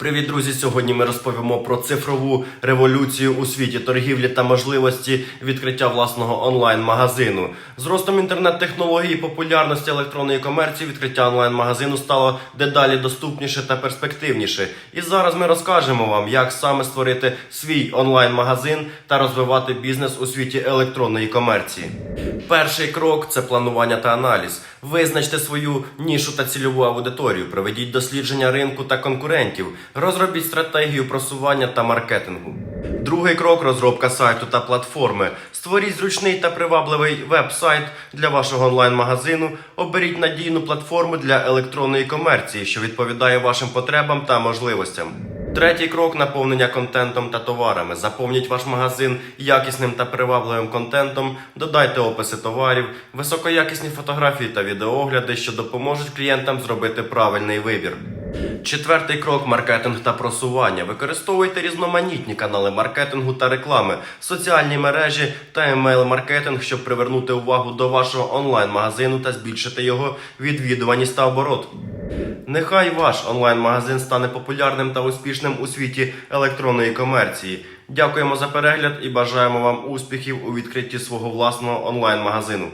Привіт, друзі! Сьогодні ми розповімо про цифрову революцію у світі торгівлі та можливості відкриття власного онлайн-магазину. З ростом інтернет-технологій популярності електронної комерції відкриття онлайн-магазину стало дедалі доступніше та перспективніше. І зараз ми розкажемо вам, як саме створити свій онлайн-магазин та розвивати бізнес у світі електронної комерції. Перший крок це планування та аналіз. Визначте свою нішу та цільову аудиторію, проведіть дослідження ринку та конкурентів, розробіть стратегію просування та маркетингу. Другий крок розробка сайту та платформи. Створіть зручний та привабливий веб-сайт для вашого онлайн-магазину. Оберіть надійну платформу для електронної комерції, що відповідає вашим потребам та можливостям. Третій крок наповнення контентом та товарами. Заповніть ваш магазин якісним та привабливим контентом, додайте описи товарів, високоякісні фотографії та відеогляди, що допоможуть клієнтам зробити правильний вибір. Четвертий крок маркетинг та просування. Використовуйте різноманітні канали маркетингу та реклами, соціальні мережі та емейл-маркетинг, щоб привернути увагу до вашого онлайн-магазину та збільшити його відвідуваність та оборот. Нехай ваш онлайн-магазин стане популярним та успішним у світі електронної комерції. Дякуємо за перегляд і бажаємо вам успіхів у відкритті свого власного онлайн-магазину.